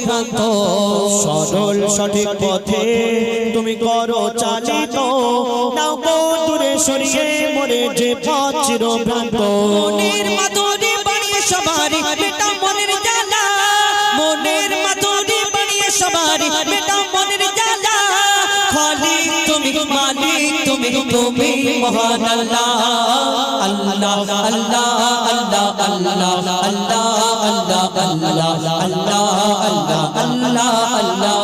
পথ সরল সঠিক পথে তুমি করো চালিত নাও দূরে সরিয়ে মরে যে পথ আল্লাহ আল্লাহ আল্লাহ আল্লাহ আল্লাহ আল্লাহ আল্লাহ আল্লাহ আল্লাহ আল্লাহ আল্লাহ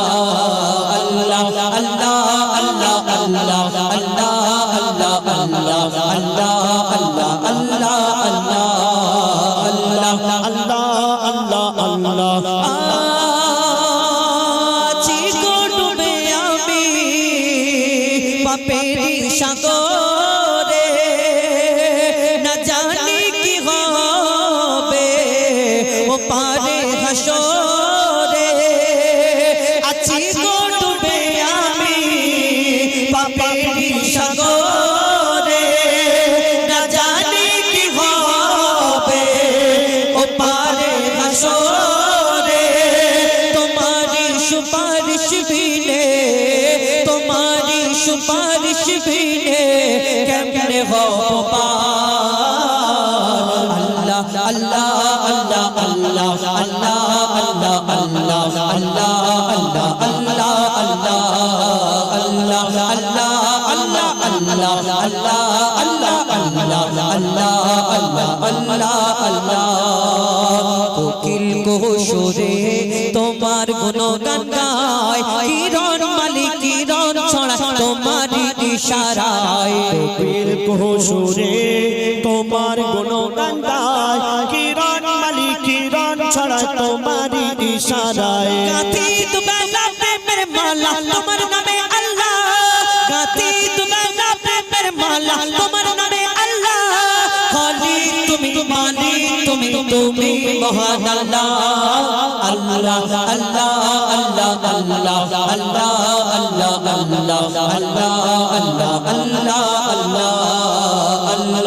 কোকিল কোশুরে তোমার গুণগান কোহসুরে তোমার গুণগান কিরণ মালি কিরণ ছড়া তোমারি ইশারায় গাথি দুবেলা প্রেমের মালা তোমার নামে আল্লাহ গাথি দুবেলা প্রেমের মালা তোমার নামে আল্লাহ খালি তুমি মালি তুমি তুমি মহান আল্লাহ আল্লাহ আল্লাহ আল্লাহ আল্লাহ আল্লাহ আল্লাহ আল্লাহ আল্লাহ আল্লাহ আল্লাহ আল্লাহ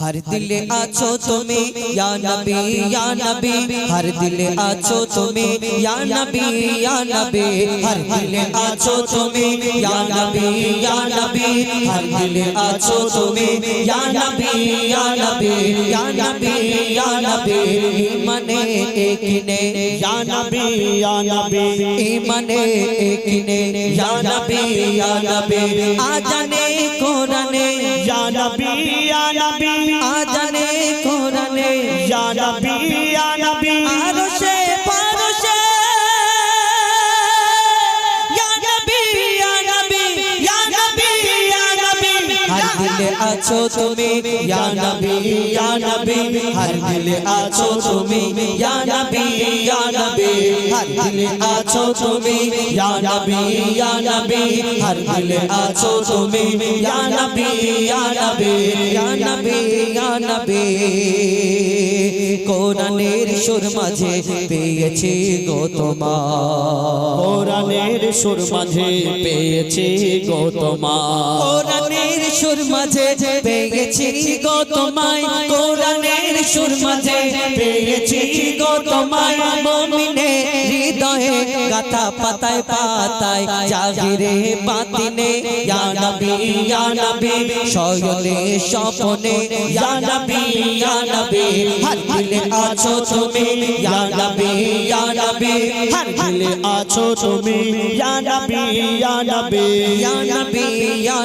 हर दिले आचो तुम्हें, या नबी या नबी। हर दिले आचो तुम्हें, या नबी या नबी। हर दिले आचो तुम्हें, या नबी या नबी। हर दिले आचो तुम्हें, या नबी या नबी। या नबी या नबी। ईमने एकने या नबी या नबी। ईमने एकने या नबी या नबी। आ जाने কোরআনে ইয়া নবী ইয়া নবী আজানে কোরআনে ইয়া নবী দিলে আছো তুমি, ইয়া নবী ইয়া নবী। হর দিলে আছো তুমি, ইয়া নবী ইয়া নবী। হর দিলে আছো তুমি, ইয়া নবী ইয়া নবী। হর দিলে আছো তুমি, ইয়া নবী ইয়া নবী ইয়া নবী ইয়া নবী। কোরআনের সুর মাঝে পেয়েছি গো তোমার কোরআনের সুর মাঝে পেয়েছি গো তোমার কোরআনের সুর মাঝে পেয়েছি গো তোমায় কোরআনের সুর মাঝে পেয়েছি গো তোমায় মমিনে গাথা পাতায় পাতায় জাগিরে বাতিনে। ইয়া নবী সয়লে স্বপনে। ইয়া নবী দিলে আছো তুমি। ইয়া নবী দিলে আছো তুমি। ইয়া নবী ইয়া নবী ইয়া নবী, ইয়া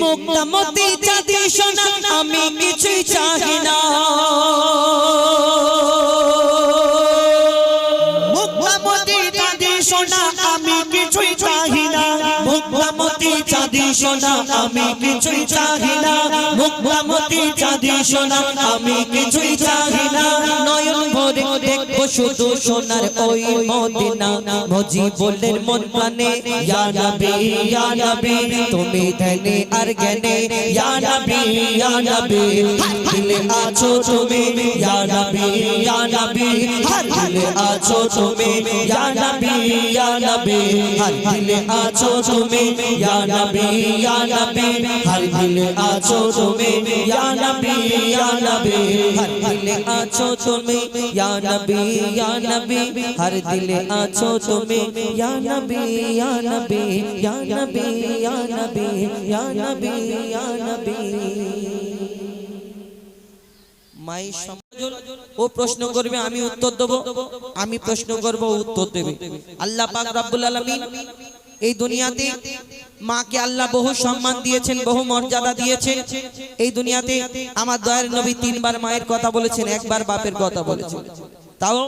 মুক্তামতি চাঁদি সোনা আমি কিছুই চাহি না। সোনা আমি কিছুই চাহি না। মুক্তামতি চাঁদি সোনা আমি কিছুই চাহি না। নয়ন ভরে দেখব শুধু সোনার ওই মদিনা। মজি বলের মন প্রাণে, ইয়া নবী ইয়া নবী, তুমি ধ্যানে আর জ্ঞানে। ইয়া নবী ইয়া নবী দিলে আছো তুমি। ইয়া নবী ইয়া নবী হর দিলে আছো তুমি। ইয়া নবী ইয়া নবী হর দিলে আছো তুমি। ইয়া নবী ইয়া হর আছো তুমি ইয়া ইয়া ইয়া ইয়া ইয়া ইয়া ইয়া ইয়া ইয়া ইয়া ও প্রশ্ন করবে আমি উত্তর দেব আমি প্রশ্ন করব উত্তর দেবে আল্লাহ পাক রব্বুল আলামিন এই দুনিয়াতে মাকে আল্লাহ বহু সম্মান দিয়েছেন বহু মর্যাদা দিয়েছেন। এই দুনিয়াতে আমার দয়ার নবী তিনবার মায়ের কথা বলেছেন একবার বাপের কথা বলেছেন। তাও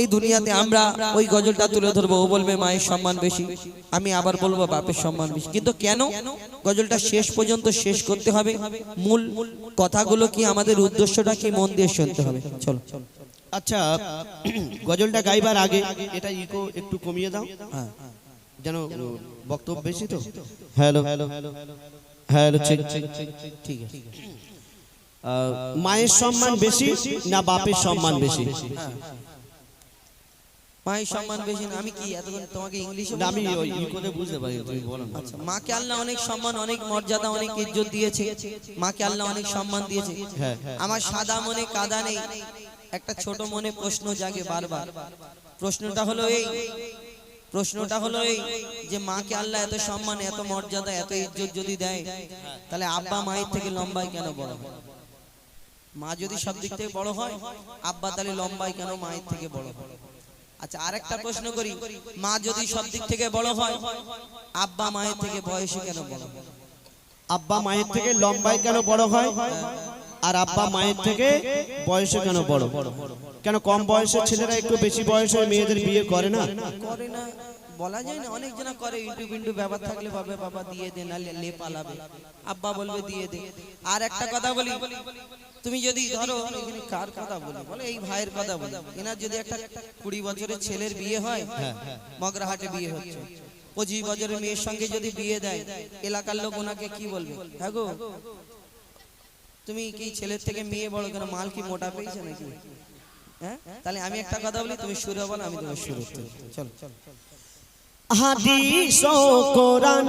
এই দুনিয়াতে আমরা ওই গজলটা তুলে ধরবো ও বলবে মায়ের সম্মান বেশি আমি আবার বলব বাপের সম্মান বেশি। কিন্তু কেন? গজলটা শেষ পর্যন্ত শেষ করতে হবে। মূল কথাগুলো কি আমাদের উদ্দেশ্যটা কি মন দিয়ে শুনতে হবে? চলো। আচ্ছা গজলটা গাইবার আগে এটা ইকো একটু কমিয়ে দাও। হ্যাঁ। যেন বক্তব্য বেশি তো? হ্যালো হ্যালো হ্যালো ঠিক ঠিক আছে মায়ের সম্মান বেশি না বাপের সম্মান বেশি? মায়ের সম্মান বেশি না? আমি কি এতক্ষণ তোমাকে ইংলিশে আমি ইকোতে বুঝতে পারি তুমি বলো আচ্ছা মাকে আল্লাহ অনেক সম্মান অনেক মর্যাদা অনেক ইজ্জত দিয়েছে। মাকে আল্লাহ অনেক সম্মান দিয়েছে। হ্যাঁ আমার সাদা মনে কাদা নেই। একটা ছোট মনে প্রশ্ন জাগে বারবার। প্রশ্নটা হলো এই প্রশ্নটা হলো এই যে মাকে আল্লাহ এত সম্মান এত মর্যাদা এত ইজ্জত যদি দেয় তাহলে আব্বা মায়ের থেকে লম্বাই কেন বড় হয়? মা যদি সব দিক থেকে বড় হয় আব্বা তাহলে লম্বাই কেন মায়ের থেকে বড় হয়? আচ্ছা আরেকটা প্রশ্ন করি। মা যদি সব দিক থেকে বড় হয় আব্বা মায়ের থেকে বয়সে কেন বড় হয়? আব্বা মায়ের থেকে লম্বাই কেন বড় হয়? আর আব্বা মায়ের থেকে বয়সে কেন বড় বড় কেন কম বয়সের ছেলেরা একটু বেশি বয়সে মেয়েদের বিয়ে করে না? করে না। বলা যায় না অনেক জনা করে ইউটিউব ইন্টু ব্যাপার থাকলে ভাবে বাবা দিয়ে দে না লে পালাবে। আব্বা বলবে দিয়ে দে। আর একটা কথা বলি তুমি যদি ধরো এখানে কার কথা বলি? বলে এই ভাইয়ের কথা বলি। এনার যদি একটা কুড়ি বছরের ছেলের বিয়ে হয় মগরাহাটে বিয়ে হচ্ছে। পঁচিশ বছরের মেয়ের সঙ্গে যদি বিয়ে দেয় এলাকার লোক ওনাকে কি বলবে? হ্যাঁ গো তুমি কি ছেলের থেকে মেয়ে বড় কেন? মাল কি মোটা পেয়েছে নাকি? হ্যাঁ? তাহলে আমি একটা কথা বলি তুমি শুরু হব না আমি তোমার শুরু চলো চলো। হাদিস ও কোরআন।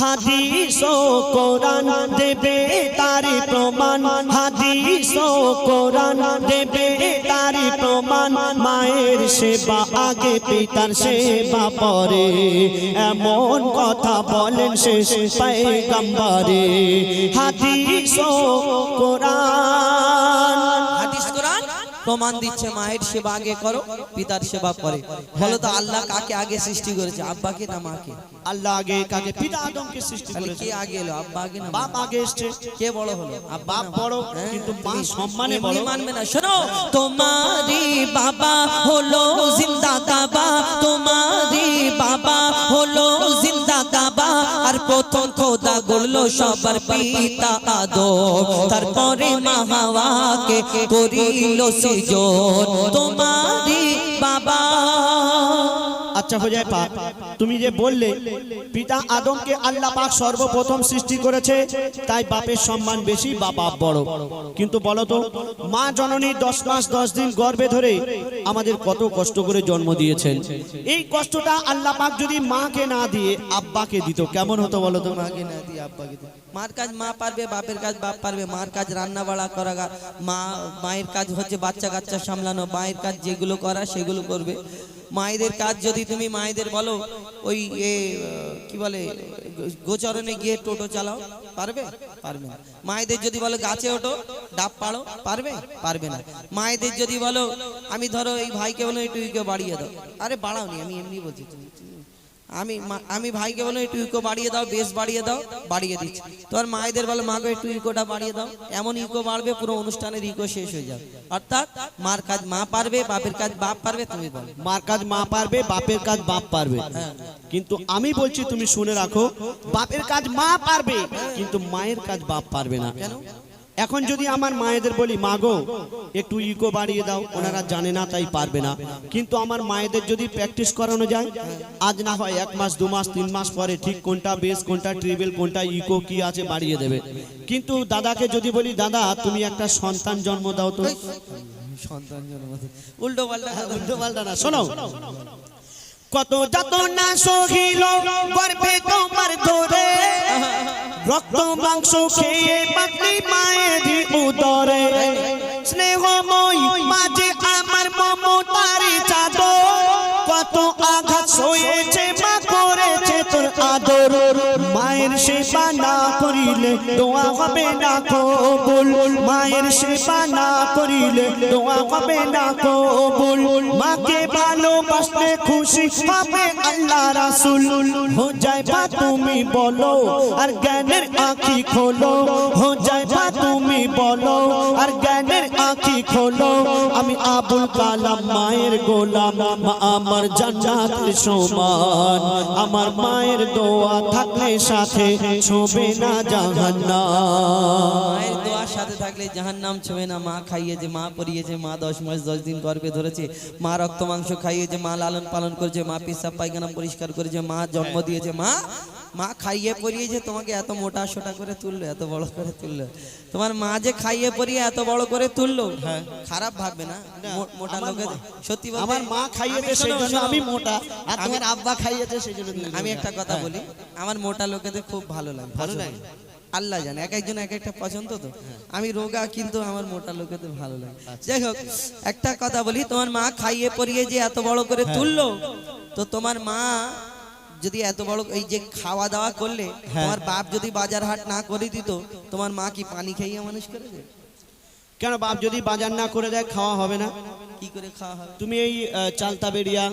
হাদিস ও কোরআন দেবে তারি প্রমাণ। হাদিস ও কোরআন দেবে তারি প্রমাণ। মায়ের সেবা আগে পিতার সেবা পরে। এমন কথা বলেন শেষ পায়গাম্বারে। হাদিস ও কোরআন। প্রমাণ দিচ্ছে মায়ের সেবা আগে করো পিতার সেবা পরে। বলো তো আল্লাহ কাকে আগে সৃষ্টি করেছে? আব্বাকে না মাকে? আল্লাহ আগে কাকে পিতা আদমকে সৃষ্টি করেছে। কে আগে এলো আব্বা আগে না বাপ আগে এসছে। কে বড় হলো? আব্বা বাপ বড় হ্যাঁ? কিন্তু মা সম্মানে এমনি বড় মানবে না। শোনো তোমারি বাবা হলো জিন্দা কাবা তোমারি বাবা হলো জিন্দা কাবা। প্রথম খোদা গড়লো সবার পিতা আদম। তারপরে মা হাওয়াকে করিল সৃজন। তোমারই আচ্ছা পাক তুমি যে বললে, পিতা আদমকে আল্লাহ পাক সর্বপ্রথম সৃষ্টি করেছে, তাই বাপের সম্মান বেশি বা বাপ বড়। কিন্তু বলো তো মা জননী দশ মাস, দশ দিন গর্ভে ধরে আমাদের কত কষ্ট করে জন্ম দিয়েছেন। এই কষ্টটা আল্লাহ পাক যদি মাকে না দিয়ে, আব্বাকে দিত, কেমন হতো বলো তো মাকে না দিয়ে আব্বাকে দিয়ে। মার কাজ মা পারবে, বাপের কাজ বাপ পারবে, মার কাজ রান্না বাড়া করা মা, মায়ের কাজ হচ্ছে বাচ্চা কাচ্চা সামলানো, মায়ের কাজ যেগুলো করা সেগুলো করবে। মায়েদের কাজ যদি তুমি মায়েদের বলো, ওই এ, কি বলে, গোচরণে গিয়ে টোটো চালাও, পারবে? পারবে না। মায়েদের যদি বলো গাছে ওঠো, ডাব পাড়ো, পারবে? পারবে না। মায়েদের যদি বলো, আমি ধরো এই ভাইকে বলো একটু বাড়িয়ে দাও। আরে বাড়াও নি আমি এমনি বলছি। তুমি- আমি মা- আমি ভাইকে বলো একটু ইকো বাড়িয়ে দাও বেশ বাড়িয়ে দাও বাড়িয়ে দিচ্ছি। তোমার মায়েদের বলো মাকে একটু ইকোটা বাড়িয়ে দাও। এমন ইকো বাড়বে পুরো অনুষ্ঠানের ইকো শেষ হয়ে যাবে। অর্থাৎ মার কাজ মা পারবে বাপের কাজ বাপ পারবে তুমি বলো। মার কাজ মা পারবে বাপের কাজ বাপ পারবে। কিন্তু আমি বলছি তুমি শুনে রাখো বাপের কাজ মা পারবে কিন্তু মায়ের কাজ বাপ পারবে না। কেন? এখন যদি আমার মায়েদের বলি মা গো একটু ইকো বাড়িয়ে দাও। ওনারা জানে না তাই পারবে না। কিন্তু আমার মায়েদের যদি প্র্যাকটিস করানো যায় আজ না হয় এক মাস দু মাস তিন মাস পরে ঠিক কোনটা বেস কোনটা ট্রিবেল কোনটা ইকো কি আছে বাড়িয়ে দেবে। কিন্তু দাদাকে যদি বলি দাদা তুমি একটা সন্তান জন্ম দাও তো। সন্তান জন্ম উল্টো পাল্টা উল্টো পাল্টা না শোনো। কত যত না সহিল, গর্ভে তোমার ধরে রক্ত মাংস খেয়ে পাতলি মায়ের উদরে। স্নেহময় মাঝে আমার মমতার চাদর। কত আঘাত সয়েছে মা করেছে তোর আদর। মায়ের সেবা না করিলে দোয়া হবে না কবুল। মায়ের সেবা না করিলে দোয়া হবে না কবুল। মাকে ভালোবাসলে খুশি হবে আল্লাহ রাসূল। হো যায় বা তুমি বলো, আর জ্ঞানের আঁখি খোলো। হো যায় বা তুমি বলো, আর জ্ঞানের আঁখি খোলো। আমি আবুল কালাম মায়ের গোলাম, মা আমার জান্নাতের সমান। আমার মায়ের দোয়া থাকলে সাথে ছোবে না জাহান্নাম মায়ের দোয়ার সাথে থাকলে জাহান নাম ছোঁবে না। মা খাইয়েছে মা পরিয়েছে মা দশ মাস দশ দিন গর্ভে ধরেছে। মা রক্ত মাংস খাইয়েছে মা লালন পালন করেছে মা পিসাব পায়খানা পরিষ্কার করেছে মা জন্ম দিয়েছে। মা মা খাইয়ে পরিয়েছে তোমাকে এত মোটা সোটা করে তুললো এত বড় করে তুললো। তোমার মা যে খাইয়ে পরিয়ে এত বড় করে তুললো খারাপ ভাববে না? মোটা লোকে সত্যি আমার মা খাইয়েছে আমি- সেই জন্য আমি মোটা আর তোমার আব্বা খাইয়েছে সেই জন্য আমি একটা কথা হ্যাঁ। বলি আমার মোটা লোকেদের খুব ভালো লাগে ভালো লাগে? আল্লাহ জানে এক একজন এক একটা পছন্দ তো। আমি রোগা কিন্তু আমার মোটা লোকেদের ভালো লাগে। যাই হোক একটা কথা বলি তোমার মা খাইয়ে পরিয়ে যে এত বড় করে তুললো তো তোমার মা যদি এত বড় এই যে খাওয়া দাওয়া করলে তোমার বাপ যদি বাজার হাট না করে দিত তোমার মা কি পানি খাইয়ে মানুষ করেছে কেন বাপ যদি বাজার না করে দেয় খাওয়া হবে না? কি করে খাওয়া হবে? তুমি এই চালতা বেরিয়া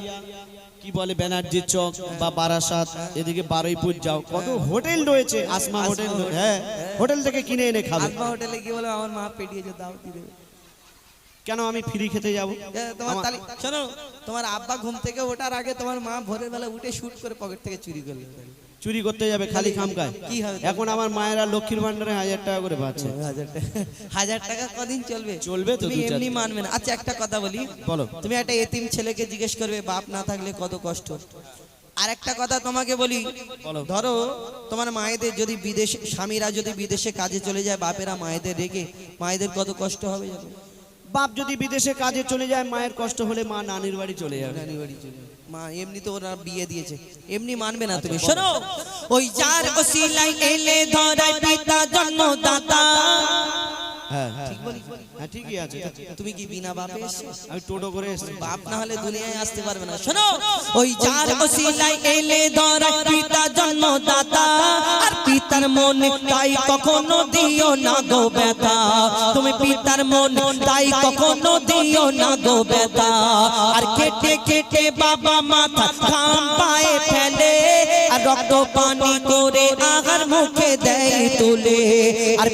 কি বলে ব্যানার্জির চক বা বারাসাত? এদিকে বারুইপুর যাও। কত হোটেল রয়েছে আসমা হোটেল। হ্যাঁ হোটেল থেকে কিনে এনে খাবে। আসমা হোটেলে গিয়ে বলে আমার মা পেটিয়ে যে দাও কি দেবে? কেন আমি ফ্রি খেতে যাব? তোমার তালি শোনো তোমার আব্বা ঘুম থেকে ওঠার আগে তোমার মা ভোরের বেলা উঠে শুট করে পকেট থেকে চুরি করল। চুরি করতে যাবে খালি খামকায় কি হবে? এখন আমার মায়েরা লক্ষ্মীর ভান্ডারে হাজার টাকা করে পাচ্ছে। হাজার টাকা কদিন চলবে? চলবে তো তুমি এমনি মানবে না। আচ্ছা একটা কথা বলি। বলো। তুমি একটা এতিম ছেলেকে জিজ্ঞেস করবে বাপ না থাকলে কত কষ্ট? আর একটা কথা তোমাকে বলি। বলো। ধরো তোমার মায়েদের যদি বিদেশে স্বামীরা যদি বিদেশে কাজে চলে যায় বাপেরা মায়েদের রেখে মায়েদের কত কষ্ট হবে বাপ যদি বিদেশে কাজে চলে যায় মায়ের কষ্ট হলে মা নানির বাড়ি চলে যাবে। নানির বাড়ি চলে। মা এমনি তো ওরা বিয়ে দিয়েছে। এমনি মানবে না তুমি। শোনো ওই যার ওসিলাই এলে ধরাই পিতা জন্মদাতা। হ্যাঁ ঠিক বলি হ্যাঁ ঠিকই আছে। তুমি কি বিনা বাপে আমি টোটো করে এসেছি। বাপ না হলে দুনিয়ায় আসতে পারবে না। শোনো ওই যার ওসিলাই এলে ধরাই পিতা জন্মদাতা। আর পিতার মন তাই কখনো দিও না গো ব্যথা। তুমি পিতার মন তাই কখনো দিও না গো ব্যথা। আর কেটে কেটে বাবা মাথা পায়ে ফেলে। আর রক্ত পানি করে আহার মুখে দেয় তুলে। আর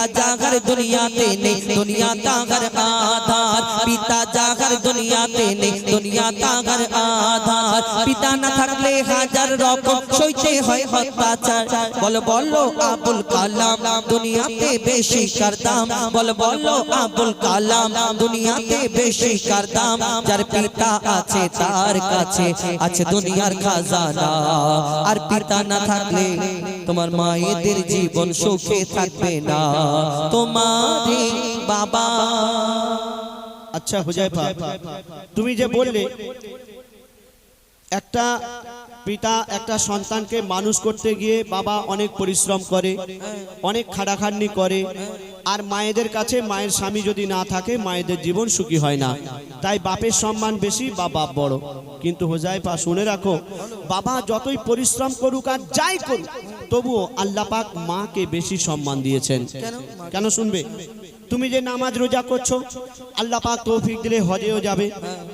পিতা জাগার দুনিয়াতে নেই দুনিয়া তাগার আধার পিতা জাগার দুনিয়াতে নেই দুনিয়া তাগার আধার পিতা পিতা না থাকলে হাজার রকম সইতে হয় অত্যাচার বল, বলো, আবুল কালাম, দুনিয়াতে বেশি বল, বলো, আবুল কালাম, দুনিয়াতে বেশি যার পিতা আছে তার কাছে আছে দুনিয়ার খাজানা। আর পিতা না থাকলে তোমার মায়েদের জীবন সুখে থাকবে না। তোমারই বাবা আচ্ছা হুজাইফা, তুমি যে বললে একটা পিতা একটা সন্তানকে মানুষ করতে গিয়ে বাবা অনেক পরিশ্রম করে অনেক খাটাখাটনি করে আর মায়েদের কাছে মায়ের স্বামী যদি না থাকে মায়েদের জীবন সুখী হয় না। তাই বাপের সম্মান বেশি বা বাপ বড়। কিন্তু হোজাইফা শুনে রাখো বাবা যতই পরিশ্রম করুক আর যাই করুক তবুও আল্লাহ পাক মাকে বেশি সম্মান দিয়েছেন। কেন শুনবে? তুমি যে নামাজ রোজা করছ, আল্লাহ পাক তৌফিক দিলে হজেও যাবে।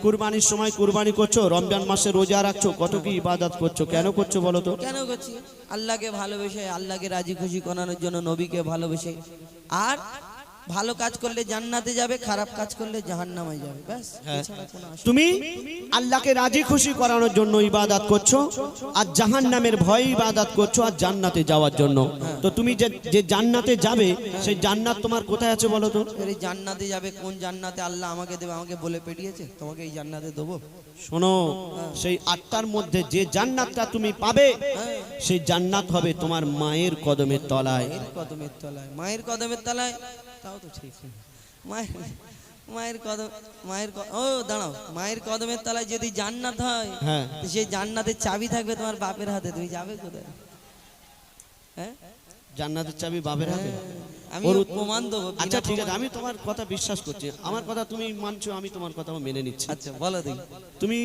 কুরবানির সময় কুরবানি করছ, রমজান মাসে রোজা রাখছো, কত কি ইবাদত করছ, কেন করছ বলো তো? কেন করছি? আল্লাহকে ভালোবেসে, আল্লাহকে রাজি খুশি করানোর জন্য নবীকে ভালোবেসে। আর ভালো কাজ করলে জান্নাতে যাবে খারাপ কাজ করলে জাহান্নামে যাবে ব্যাস। এছাড়া তুমি আল্লাহকে রাজি খুশি করানোর জন্য ইবাদত করছ আর জাহান নামের ভয়ে ইবাদত করছ আর জান্নাতে যাওয়ার জন্য। তো তুমি যে যে জান্নাতে যাবে সেই জান্নাত তোমার কোথায় আছে বলো তো? এই জান্নাতে যাবে কোন জান্নাতে? আল্লাহ আমাকে দেবে আমাকে বলে পেটিয়েছে তোমাকে এই জান্নাতে দেবো। শোনো সেই আটটার মধ্যে যে জান্নাতটা তুমি পাবে সেই জান্নাত হবে তোমার মায়ের কদমের তলায়। কদমের তলায়। মায়ের কদমের তলায়? তাও তো ঠিক। মায়ের মায়ের কদম মায়ের ও দাঁড়াও। মায়ের কদমের তলায় যদি জান্নাত হয় হ্যাঁ। সেই জান্নাতের চাবি থাকবে তোমার বাপের হাতে। তুমি যাবে কোথায়? হ্যাঁ? জান্নাতের চাবি বাবের হাতে? আমি প্রমাণ দেবো আচ্ছা ঠিক আছে। আমি তোমার কথা বিশ্বাস করছি। আমার কথা তুমি মানছো আমি তোমার কথা মেনে নিচ্ছি। আচ্ছা বলো দেখি। তুমি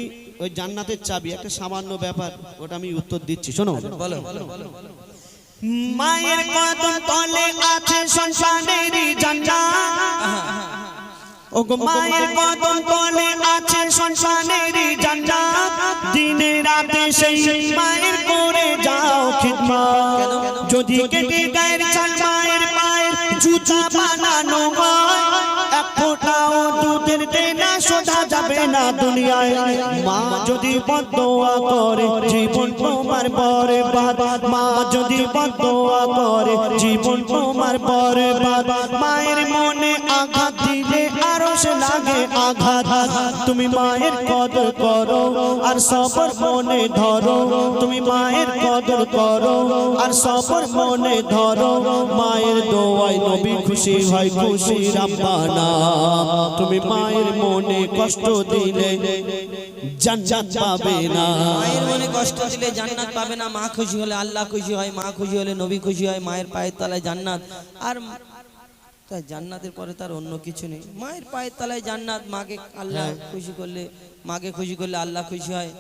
ওই জান্নাতের চাবি একটা সামান্য ব্যাপার ওটা আমি উত্তর দিচ্ছি। শোনো? বলো বলো বলো। মায়ের কদম তলে আছে সন্তানেরই জান্নাত ও গো মায়ের কদম তলে আছে সন্তানেরই জান্নাত দিনে রাতে সেই মায়ের করে যাও খিদমত যদি কেটে গায়ের চাল মায়ের পায়ের জুতা বানানো হয় না দুনিয়ায়। মা যদি বদোয়া করে, জীবন তোমার পরে বাদ মা যদি বদোয়া করে, জীবন তোমার পরে বাদ মায়ের মনে আঘাত দিলে সে লাগে আঘাত। তুমি মায়ের কদর করো আর সবর মনে ধরো। তুমি মায়ের কদর করো আর সবর মনে ধরো। মায়ের দোয়াই নবী খুশি হয় খুশি রাব্বানা। তুমি মায়ের মনে কষ্ট দিলে জান্নাত পাবে না। মায়ের মনে কষ্ট দিলে জান্নাত পাবে না। মা খুশি হলে আল্লাহ খুশি হয়, মা খুশি হলে নবী খুশি হয়, মায়ের পায়ের তলায় জান্নাত। আর তাই জান্নাতের পরে তার অন্য কিছু নেই। মায়ের পায়ের তলায় জান্নাত মাকে আল্লাহ খুশি করলে মাকে খুশি করলে আল্লাহ খুশি হয়।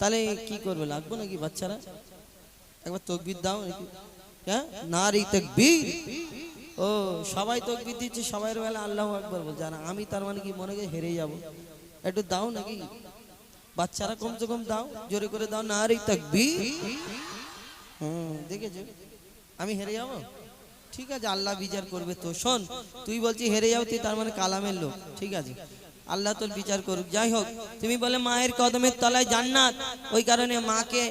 তাহলে কি করবে লাগবো নাকি বাচ্চারা? একবার তকবির দাও নাকি? হ্যাঁ? নারী তকবির? ও সবাই তকবির দিচ্ছে সবাই বেলা আল্লাহ একবার বলছে। আর আমি তার মানে কি মনে করি হেরে যাব। একটু দাও নাকি? বাচ্চারা কমসে কম দাও জোরে করে দাও না আর এই তাকবি হুম দেখেছ? আমি হেরে যাব? ঠিক আছে, আল্লাহ বিচার করবে তো। শোন, তুই বলছি হেরে যাও, তুই তার মানে কালামের লোক। ঠিক আছে, আল্লাহ তোর বিচার করুক। যাই হোক, তুমি বলে মায়ের কদমের তলায় জান্নাত। ওই কারণে মাকে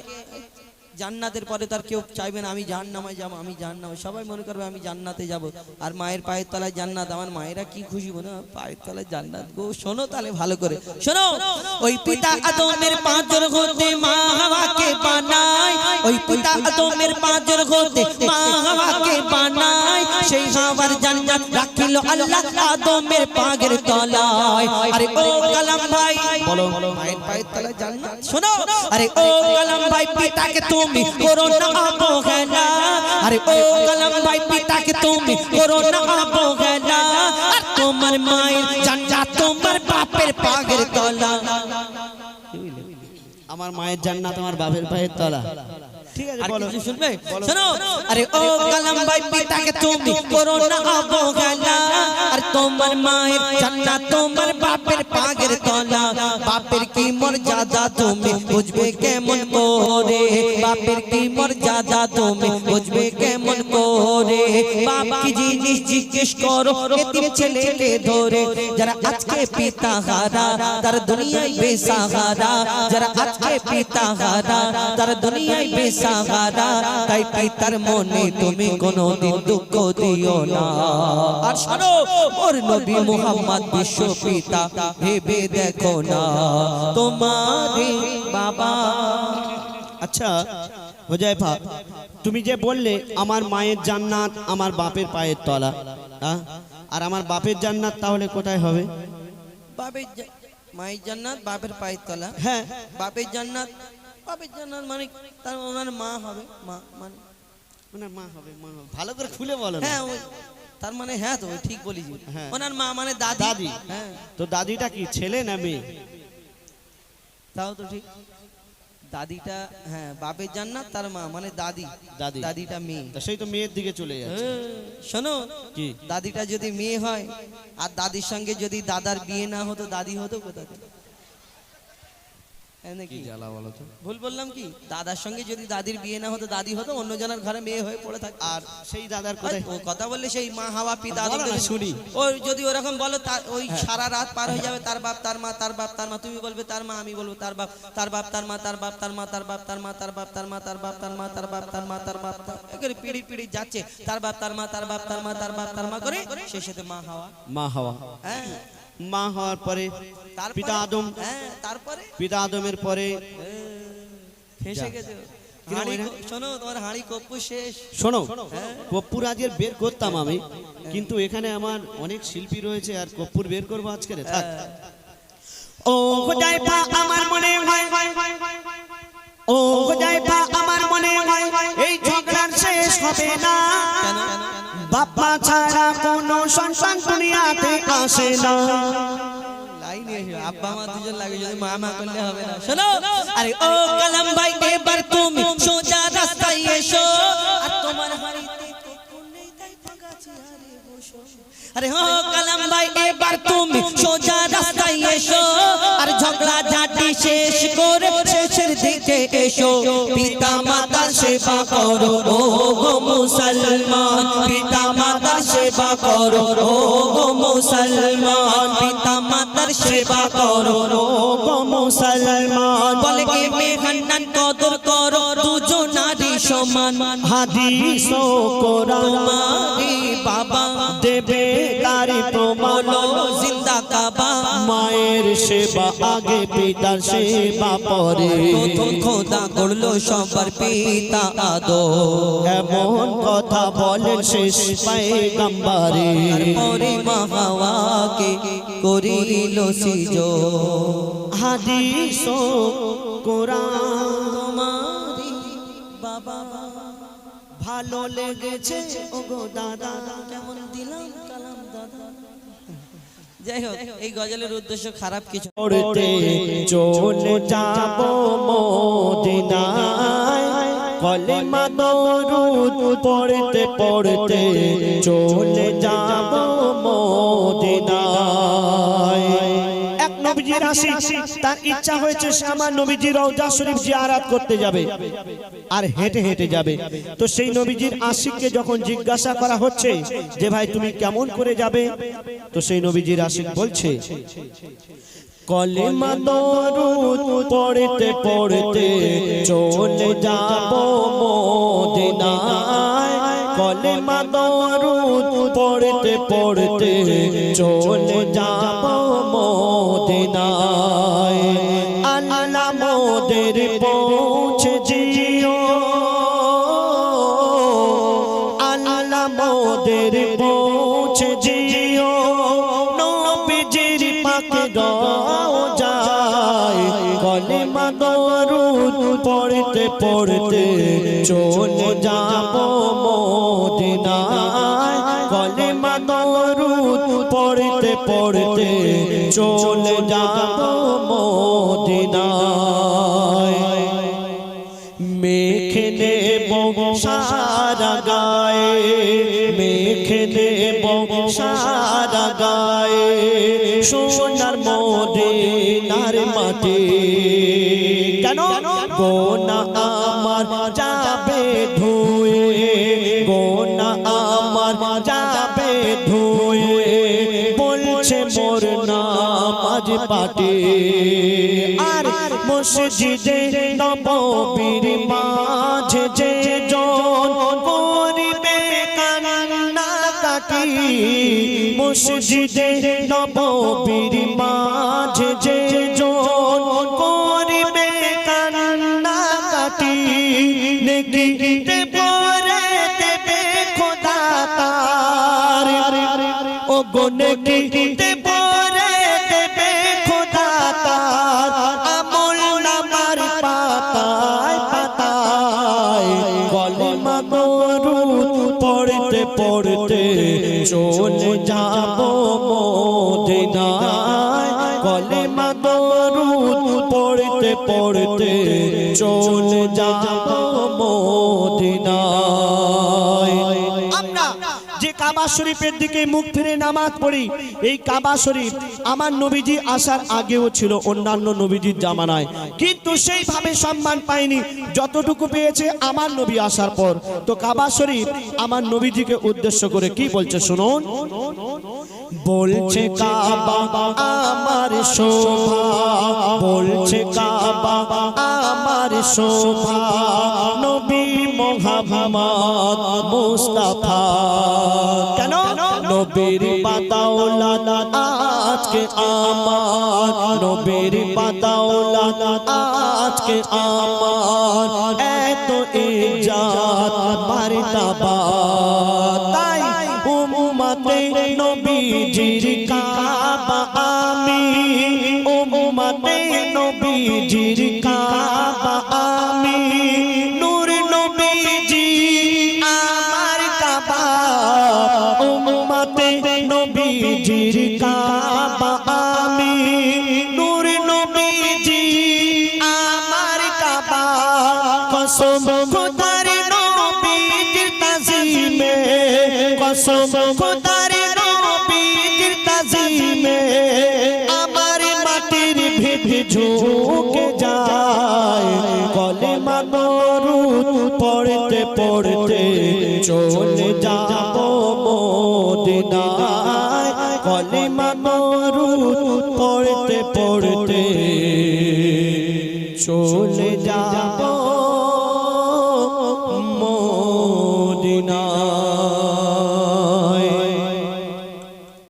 জান্নাতের পরে তার কেউ চাইবে না, আমি জাহান্নামায় যাব, আমি জাহান্নামে সবাই মনে করবে, আমি জান্নাতে যাব। আর মায়ের পায়ের তলায় জান্নাত, আমার মায়েরা কি খুশি মনে পায়ের তলায় জান্নাত গো, শোনো তাহলে ভালো করে। শোনো, ওই পিতা আদমের পাঁচর হতে মা হাওয়াকে বানায়। ওই পিতা আদমের পাঁচর হতে মা আল্লাহ আদমের পাগের তলায়। আরে ও কালাম ভাই, বলো। মায়ের পায়ের তলায় জান্নাত শোনো, আরে ও কালাম ভাই, পিতাকে তুমি করো না অবহেলা। আরে ও কালাম ভাই, পিতাকে তুমি করো না অবহেলা তোমার মায়ের জান্নাত তোমার বাপের পাগের তলা। আমার মায়ের জান্নাত আমার বাপের পায়ের তলা। ঠিক আছে, আর বলো। কিছু শুনবে? বলো। শোনো। আরে ও কালাম ভাই পিতাকে তুমি করো না অবহেলা। আর তোমার মায়ের জান্নাত তোমার বাপের পাগের তলা। বাপের কি মর্যাদা তুমি বুঝবে কেমন? করে? বাপের কি মর্যাদা তুমি? বুঝবে কেমন করে? বাপ কি জিনিস জিজ্ঞেস করো? ছেলেকে ধরে। যারা আজকে পিতা হারা, তার দুনিয়ায় বেসাহারা যারা আজকে পিতা হারা, তার দুনিয়ায় বেসাহারা তাই পিতার মনে তুমি কোনোদিন দুঃখ দিও না। আর শোনো, ওর নবী মুহাম্মদ বিশ্ব পিতা, ভেবে দেখো না। তোমারে বাবা আচ্ছা হোজাইফা তুমি যে বললে আমার মায়ের জান্নাত আমার বাপের পায়ের তলা? আর আমার বাপের জান্নাত তাহলে কোথায় হবে? বাপের মায়ের জান্নাত বাপের পায়ের তলা? হ্যাঁ। বাপের জান্নাত বাপের জান্নাত মানে তার ওনার মা হবে মা মানে মানে মা হবে মা হবে। ভালো করে খুলে বলো হ্যাঁ ওই তার মানে হ্যাঁ তো ঠিক বলেছি। হ্যাঁ। ওনার মা মানে দাদি। দাদি। হ্যাঁ। তো দাদিটা কি ছেলে না মেয়ে? তাও তো ঠিক। দাদিটা হ্যাঁ বাপের জান্নাত তার মা মানে দাদি। দাদি। দাদিটা মেয়ে। সেই তো মেয়ের দিকে চলে যাচ্ছে। এ, শোনো কি? দাদিটা যদি মেয়ে হয় আর দাদির সঙ্গে যদি দাদার বিয়ে না হতো দাদি হতো কোথা থেকে? হ্যাঁ নাকি? জ্বালা বলো তো ভুল বললাম কি দাদার সঙ্গে যদি দাদির বিয়ে না হতো দাদি হতো অন্য জনের ঘরে মেয়ে হয়ে পড়ে থাকতো আর সেই দাদার কোথায় ও কথা বললে সেই মা হাওয়া পিতা শুনি। ওই যদি ওরকম বলো তার ওই সারা রাত পার হয়ে যাবে তার বাপ তার মা তার বাপ তার মা তুমি বলবে তার মা আমি বলব তার বাপ তার বাপ তার মা তার বাপ তার মা তার বাপ তার মা তার বাপ তার মা তার বাপ তার মা তার বাপ তার মা তার বাপ পিড়ি পিড়ি যাচ্ছে তার বাপ তার মা তার বাপ তার মা তার বাপ তার মা করে সাথে মা হাওয়া মা হওয়া হ্যাঁ মা হওয়ার পরে পিতা আদম হ্যাঁ তারপরে? পিতা আদমের পরে ফেসে গেছে। হয় শোনো তোমার হাঁড়ি কপ্পু শেষ। শোনো হ্যাঁ। বের করতাম আমি কিন্তু এখানে আমার অনেক শিল্পী রয়েছে আর কপ্পুর বের করব আজকে থাক। ও আমার মনে হয়। ও আমার মনে হয়। এই ঝগড়ার শেষ হবে না। বাপ্পা ছাড়া কোনো সন্তান দুনিয়াতে আসে না। লাইনে এসো, আব্বা মা দুজন লাগে যদি মা মা করলে হবে না। শোনো আরে ও কালাম ভাই এবার তুমি সোজা রাস্তায় এসো। আর তোমার হাড়িতে কখন নেই তাই ফাঁকা চেয়ারে বসো। আরে ও কালাম ভাই এবার তুমি সোজা রাস্তায় এসো। আর ঝগড়া ঝাঁটি শেষ করে শেষের দিকে এসো। পিতা মাতার সেবা করো ও মুসলমান পিতা সেবা করো, ও গো মুসলমান। পিতা মাতার সেবা করো, ও গো মুসলমান। বলে কে মেহান্নান কদর করো দুজন নারী সমান। হাদিস ও কোরআন। সেবা আগে পিতার সেবা পরে। প্রথম খোদা করল সবার পিতা আদো এমন কথা বলেন শেষ পায়গাম্বারে। পরে মাহাওয়াকে করিল সিজ। হাদিস কোরআন তোমারি বাবা ভালো লেগেছে? ওগো দাদা কেমন দিলাম কালাম দাদা? যাই হোক, এই গজলের উদ্দেশ্য খারাপ কিছু। চলে যাব মদিনায়। কলিমা দরুদ পড়তে পড়তে চলে যাব মদিনায়। নবীজির আশিক তার ইচ্ছা হয়েছে সে আমার নবীজির রওজা শরীফ জিয়ারাত করতে যাবে আর হেঁটে হেঁটে যাবে। তো সেই নবীজির আশিককে যখন জিজ্ঞাসা করা হচ্ছে যে, ভাই, তুমি কেমন করে যাবে? তো সেই নবীজির আশিক বলছে, কলিমা দরুদ পড়তে পড়তে চলে যাব মদিনায়। কলিমা দরুদ পড়তে পড়তে চলে যাব পড়তে পড়তে চলে যাব মদিনায়। কলিমা দরুদ পড়তে পড়তে চলে যাব মদিনায়। মেখে দেব সারা গায়ে মেখে দেব সারা সোনার মদিনার মাটি। কেন? গোনা মসজিদে নবীর মাঝে কাবা শরীফের দিকে মুখ ফিরে নামাজ পড়ি। এই কাবা শরীফ আমার নবীজি আসার আগেও ছিল, অন্যান্য নবীজির জামানায়। কিন্তু সেইভাবে সম্মান পায়নি যতটুকু পেয়েছে আমার নবী আসার পর। তো কাবা শরীফ আমার নবীজিকে উদ্দেশ্য করে কি বলছে শুনুন? বলছে কাবা আমার শোভা, বলছে কাবা আমার শোভা, নবী মোহাম্মদ মুস্তাফা। কেন? নবীর পাতাওলা আজকে আমার। নবীর পাতাওলা আজকে আমার। এত ইজ্জত মারতাবা তাই উম্মতে নবীজির কাবা